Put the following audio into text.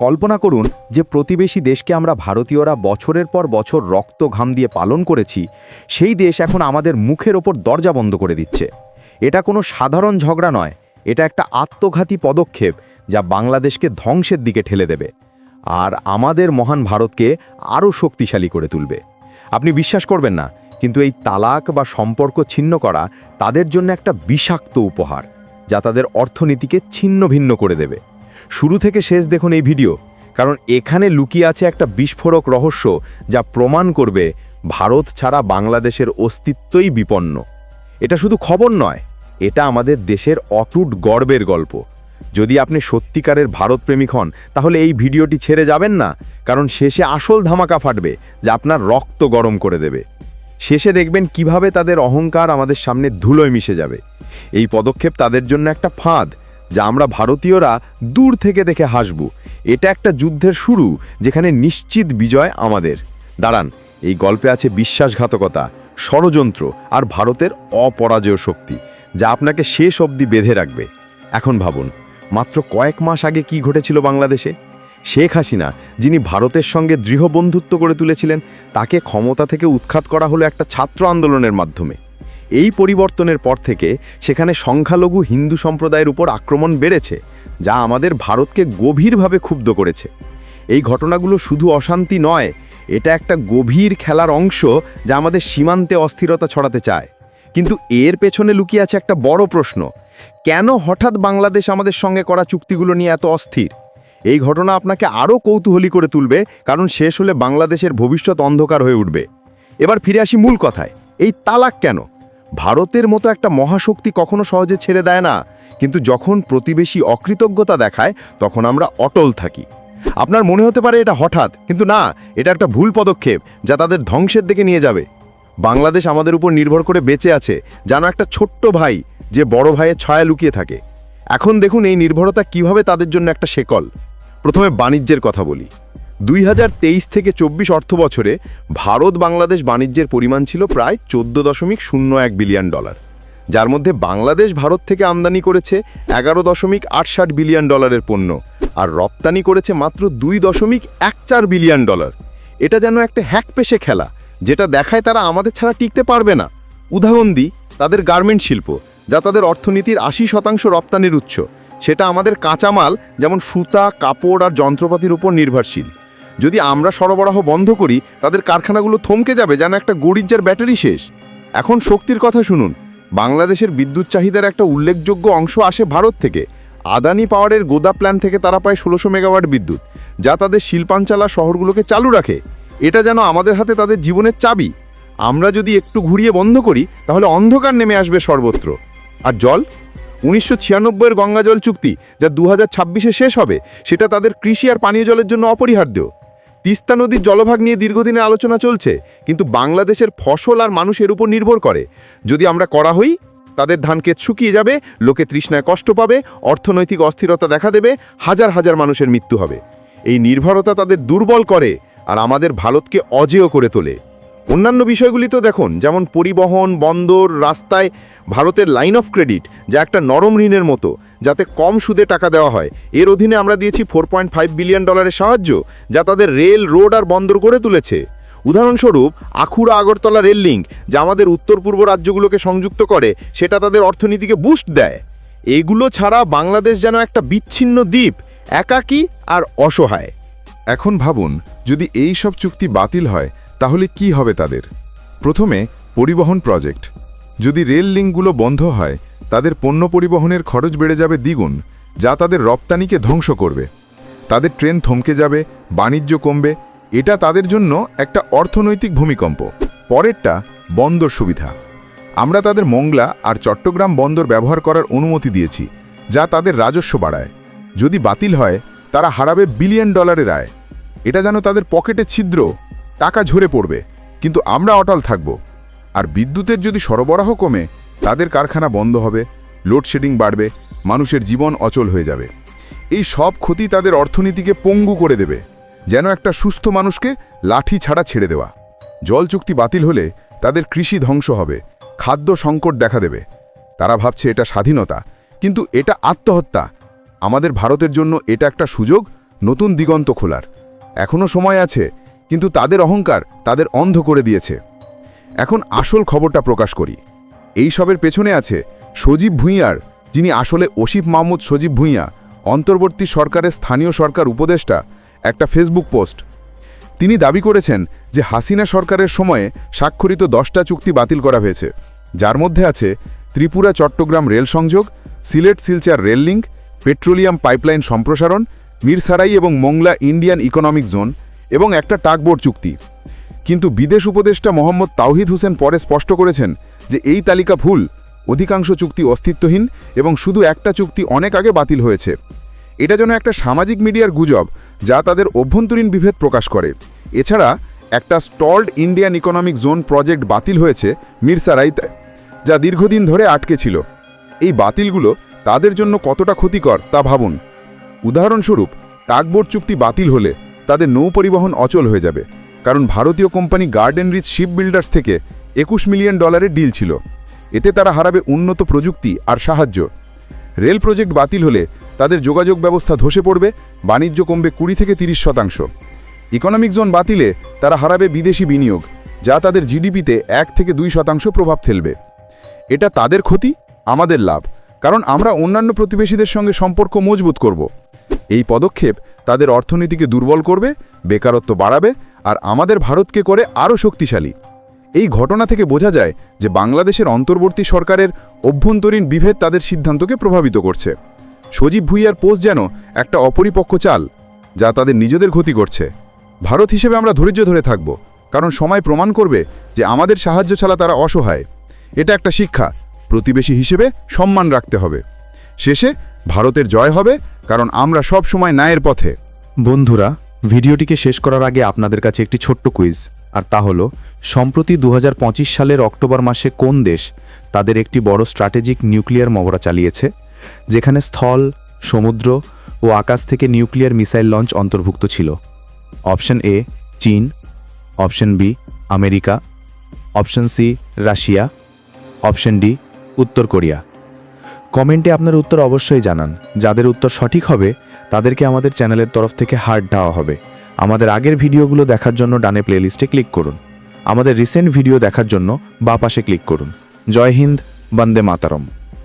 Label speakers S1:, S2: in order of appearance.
S1: কল্পনা করুন যে প্রতিবেশী দেশকে আমরা ভারতীয়রা বছরের পর বছর রক্ত ঘাম দিয়ে পালন করেছি, সেই দেশ এখন আমাদের মুখের ওপর দরজা বন্ধ করে দিচ্ছে। এটা কোনো সাধারণ ঝগড়া নয়, এটা একটা আত্মঘাতী পদক্ষেপ যা বাংলাদেশকে ধ্বংসের দিকে ঠেলে দেবে। আর আমাদের মহান ভারতকে আরও শক্তিশালী করে তুলবে। আপনি বিশ্বাস করবেন না, কিন্তু এই তালাক বা সম্পর্ক ছিন্ন করা তাদের জন্য একটা বিষাক্ত উপহার, যা তাদের অর্থনীতিকে ছিন্ন ভিন্ন করে দেবে। শুরু থেকে শেষ দেখুন এই ভিডিও, কারণ এখানে লুকিয়ে আছে একটা বিস্ফোরক রহস্য যা প্রমাণ করবে ভারত ছাড়া বাংলাদেশের অস্তিত্বই বিপন্ন। এটা শুধু খবর নয়, এটা আমাদের দেশের অটুট গর্বের গল্প। যদি আপনি সত্যিকারের ভারতপ্রেমিক হন, তাহলে এই ভিডিওটি ছেড়ে যাবেন না, কারণ শেষে আসল ধামাকা ফাটবে যা আপনার রক্ত গরম করে দেবে। শেষে দেখবেন কীভাবে তাদের অহংকার আমাদের সামনে ধুলোয় মিশে যাবে। এই পদক্ষেপ তাদের জন্য একটা ফাঁদ যা আমরা ভারতীয়রা দূর থেকে দেখে হাসব। এটা একটা যুদ্ধের শুরু, যেখানে নিশ্চিত বিজয় আমাদের। দাঁড়ান, এই গল্পে আছে বিশ্বাসঘাতকতা, ষড়যন্ত্র আর ভারতের অপরাজয় শক্তি, যা আপনাকে শেষ অবধি বেঁধে রাখবে। এখন ভাবুন, মাত্র কয়েক মাস আগে কি ঘটেছিল বাংলাদেশে? শেখ হাসিনা, যিনি ভারতের সঙ্গে দৃঢ় বন্ধুত্ব করে তুলেছিলেন, তাকে ক্ষমতা থেকে উৎখাত করা হলো একটা ছাত্র আন্দোলনের মাধ্যমে। এই পরিবর্তনের পর থেকে সেখানে সংখ্যালঘু হিন্দু সম্প্রদায়ের উপর আক্রমণ বেড়েছে, যা আমাদের ভারতকে গভীরভাবে ক্ষুব্ধ করেছে। এই ঘটনাগুলো শুধু অশান্তি নয়, এটা একটা গভীর খেলার অংশ যা আমাদের সীমান্তে অস্থিরতা ছড়াতে চায়। কিন্তু এর পেছনে লুকিয়ে আছে একটা বড় প্রশ্ন, কেন হঠাৎ বাংলাদেশ আমাদের সঙ্গে করা চুক্তিগুলো নিয়ে এত অস্থির? এই ঘটনা আপনাকে আরও কৌতূহলী করে তুলবে, কারণ শেষ হলে বাংলাদেশের ভবিষ্যৎ অন্ধকার হয়ে উঠবে। এবার ফিরে আসি মূল কথায়, এই তালাক কেন? ভারতের মতো একটা মহাশক্তি কখনো সহজে ছেড়ে দেয় না। কিন্তু যখন প্রতিবেশী অকৃতজ্ঞতা দেখায়, তখন আমরা অটল থাকি। আপনার মনে হতে পারে এটা হঠাৎ, কিন্তু না, এটা একটা ভুল পদক্ষেপ যা তাদের ধ্বংসের দিকে নিয়ে যাবে। বাংলাদেশ আমাদের উপর নির্ভর করে বেঁচে আছে, যেন একটা ছোট্ট ভাই যে বড় ভাইয়ের ছায়া লুকিয়ে থাকে। এখন দেখুন এই নির্ভরতা কীভাবে তাদের জন্য একটা শেকল। প্রথমে বাণিজ্যের কথা বলি। দুই হাজার তেইশ থেকে চব্বিশ অর্থ বছরে ভারত বাংলাদেশ বাণিজ্যের পরিমাণ ছিল প্রায় চোদ্দ দশমিক শূন্য এক বিলিয়ন ডলার, যার মধ্যে বাংলাদেশ ভারত থেকে আমদানি করেছে এগারো দশমিক আটষাট বিলিয়ন ডলারের পণ্য আর রপ্তানি করেছে মাত্র দুই দশমিক এক চার বিলিয়ন ডলার। এটা যেন একটা হ্যাক পেশে খেলা, যেটা দেখায় তারা আমাদের ছাড়া টিকতে পারবে না। উদাহরণ দিই, তাদের গার্মেন্ট শিল্প, যা তাদের অর্থনীতির আশি শতাংশ রপ্তানির উৎস। সেটা আমাদের কাঁচামাল, যেমন সুতা, কাপড় আর যন্ত্রপাতির উপর নির্ভরশীল। যদি আমরা সরবরাহ বন্ধ করি, তাদের কারখানাগুলো থমকে যাবে যেন একটা গড়িজ্জার ব্যাটারি শেষ। এখন শক্তির কথা শুনুন। বাংলাদেশের বিদ্যুৎ চাহিদার একটা উল্লেখযোগ্য অংশ আসে ভারত থেকে। আদানি পাওয়ারের গোদা প্ল্যান থেকে তারা পায় ষোলোশো মেগাওয়াট বিদ্যুৎ, যা তাদের শিল্পাঞ্চলা শহরগুলোকে চালু রাখে। এটা যেন আমাদের হাতে তাদের জীবনের চাবি। আমরা যদি একটু ঘুরিয়ে বন্ধ করি, তাহলে অন্ধকার নেমে আসবে সর্বত্র। আর জল? উনিশশো ছিয়ানব্বইয়ের গঙ্গা জল চুক্তি, যা দু হাজার শেষ হবে, সেটা তাদের কৃষি আর পানীয় জলের জন্য অপরিহার্য। তিস্তা নদীর জলভাগ নিয়ে দীর্ঘদিনের আলোচনা চলছে, কিন্তু বাংলাদেশের ফসল আর মানুষের উপর নির্ভর করে। যদি আমরা করা হই, তাদের ধানক্ষেত শুকিয়ে যাবে, লোকে তৃষ্ণায় কষ্ট পাবে, অর্থনৈতিক অস্থিরতা দেখা দেবে, হাজার হাজার মানুষের মৃত্যু হবে। এই নির্ভরতা তাদের দুর্বল করে আর আমাদের ভারতকে অজেয় করে তোলে। অন্যান্য বিষয়গুলি তো দেখুন, যেমন পরিবহন, বন্দর, রাস্তায় ভারতের লাইন অফ ক্রেডিট যা একটা নরম ঋণের মতো যাতে কম সুদে টাকা দেওয়া হয়। এর অধীনে আমরা দিয়েছি ফোর পয়েন্ট ফাইভ বিলিয়ন ডলারের সাহায্য, যা তাদের রেল, রোড আর বন্দর করে তুলেছে। উদাহরণস্বরূপ, আখুড়া আগরতলা রেল লিঙ্ক যা আমাদের উত্তর পূর্ব রাজ্যগুলোকে সংযুক্ত করে, সেটা তাদের অর্থনীতিকে বুস্ট দেয়। এগুলো ছাড়া বাংলাদেশ যেন একটা বিচ্ছিন্ন দ্বীপ, একাকী আর অসহায়।
S2: এখন ভাবুন, যদি এই সব চুক্তি বাতিল হয়, তাহলে কি হবে তাদের? প্রথমে পরিবহন প্রজেক্ট যদি রেল লিঙ্কগুলো বন্ধ হয়, তাদের পণ্য পরিবহনের খরচ বেড়ে যাবে দ্বিগুণ, যা তাদের রপ্তানিকে ধ্বংস করবে। তাদের ট্রেন থমকে যাবে, বাণিজ্য কমবে, এটা তাদের জন্য একটা অর্থনৈতিক ভূমিকম্প। পরেরটা, বন্দর সুবিধা। আমরা তাদের মংলা আর চট্টগ্রাম বন্দর ব্যবহার করার অনুমতি দিয়েছি, যা তাদের রাজস্ব বাড়ায়। যদি বাতিল হয়, তারা হারাবে বিলিয়ন ডলারের আয়। এটা যেন তাদের পকেটে ছিদ্র, টাকা ঝরে পড়বে, কিন্তু আমরা অটল থাকব। আর বিদ্যুতের যদি সরবরাহ কমে, তাদের কারখানা বন্ধ হবে, লোডশেডিং বাড়বে, মানুষের জীবন অচল হয়ে যাবে। এই সব ক্ষতি তাদের অর্থনীতিকে পঙ্গু করে দেবে, যেন একটা সুস্থ মানুষকে লাঠি ছাড়া ছেড়ে দেওয়া। জল চুক্তি বাতিল হলে তাদের কৃষি ধ্বংস হবে, খাদ্য সংকট দেখা দেবে। তারা ভাবছে এটা স্বাধীনতা, কিন্তু এটা আত্মহত্যা। আমাদের ভারতের জন্য এটা একটা সুযোগ, নতুন দিগন্ত খোলার। এখনও সময় আছে, কিন্তু তাদের অহংকার তাদের অন্ধ করে দিয়েছে। এখন আসল খবরটা প্রকাশ করি। এই সবের পেছনে আছে সজীব ভূঁইয়ার, যিনি আসলে ওসিফ মাহমুদ সজীব ভূঁইয়া, অন্তর্বর্তী সরকারের স্থানীয় সরকার উপদেষ্টা, একটা ফেসবুক পোস্ট। তিনি দাবি করেছেন যে হাসিনা সরকারের সময়ে স্বাক্ষরিত দশটা চুক্তি বাতিল করা হয়েছে। যার মধ্যে আছে ত্রিপুরা চট্টগ্রাম রেল সংযোগ, Sylhet Silchar rail link, petroleum pipeline সম্প্রসারণ, মিরসারাই এবং মোংলা ইন্ডিয়ান ইকোনমিক জোন এবং একটা টাকবোর্ড চুক্তি। কিন্তু বিদেশ উপদেষ্টা মোহাম্মদ তাওহিদ হোসেন পরে স্পষ্ট করেছেন যে এই তালিকা ভুল। অধিকাংশ চুক্তি অস্তিত্বহীন এবং শুধু একটা চুক্তি অনেক আগে বাতিল হয়েছে। এটা যেন একটা সামাজিক মিডিয়ার গুজব যা তাদের অভ্যন্তরীণ বিভেদ প্রকাশ করে। এছাড়া একটা stalled Indian economic zone project বাতিল হয়েছে মিরসারাইতে যা দীর্ঘদিন ধরে আটকে ছিল। এই বাতিলগুলো তাদের জন্য কতটা ক্ষতিকর তা ভাবুন। উদাহরণস্বরূপ, টাকবোর্ড চুক্তি বাতিল হলে তাদের নৌ পরিবহন অচল হয়ে যাবে। কারণ ভারতীয় company garden reach ship builders থেকে একুশ মিলিয়ন ডলারের ডিল ছিল। এতে তারা হারাবে উন্নত প্রযুক্তি আর সাহায্য। রেল প্রজেক্ট বাতিল হলে তাদের যোগাযোগ ব্যবস্থা ধসে পড়বে, বাণিজ্য কমবে কুড়ি থেকে তিরিশ শতাংশ। ইকোনমিক জোন বাতিলে তারা হারাবে বিদেশি বিনিয়োগ, যা তাদের জিডিপিতে এক থেকে দুই শতাংশ প্রভাব ফেলবে। এটা তাদের ক্ষতি, আমাদের লাভ, কারণ আমরা অন্যান্য প্রতিবেশীদের সঙ্গে সম্পর্ক মজবুত করব। এই পদক্ষেপ তাদের অর্থনীতিকে দুর্বল করবে, বেকারত্ব বাড়াবে আর আমাদের ভারতকে করে আরও শক্তিশালী। এই ঘটনা থেকে বোঝা যায় যে বাংলাদেশের অন্তর্বর্তী সরকারের অভ্যন্তরীণ বিভেদ তাদের সিদ্ধান্তকে প্রভাবিত করছে। সজীব ভুইয়ার পোস্ট যেন একটা অপরিপক্ক চাল, যা তাদের নিজেদের ক্ষতি করছে। ভারত হিসেবে আমরা ধৈর্য ধরে থাকব, কারণ সময় প্রমাণ করবে যে আমাদের সাহায্য ছাড়া তারা অসহায়। এটা একটা শিক্ষা, প্রতিবেশী হিসেবে সম্মান রাখতে হবে। শেষে ভারতের জয় হবে, কারণ আমরা সব সময় ন্যায়ের পথে।
S1: বন্ধুরা ভিডিওটিকে শেষ করার আগে আপনাদের কাছে একটি ছোট্ট কুইজ, আর তা হলো, সম্প্রতি দু হাজার পঁচিশ সালের অক্টোবর মাসে কোন দেশ তাদের একটি বড় স্ট্র্যাটেজিক নিউক্লিয়ার মহড়া চালিয়েছে, যেখানে স্থল, সমুদ্র ও আকাশ থেকে নিউক্লিয়ার মিসাইল লঞ্চ অন্তর্ভুক্ত ছিল? অপশন এ, চীন, option B, America, option C, Russia, option D, উত্তর কোরিয়া। কমেন্টে আপনার উত্তর অবশ্যই জানান। যাদের উত্তর সঠিক হবে, তাদেরকে আমাদের চ্যানেলের তরফ থেকে হার্ট দেওয়া হবে। আমাদের আগের ভিডিওগুলো দেখার জন্য ডানে প্লেলিস্টে ক্লিক করুন। আমাদের রিসেন্ট ভিডিও দেখার জন্য বা পাশে ক্লিক করুন। জয় হিন্দ, বন্দে মাতারম।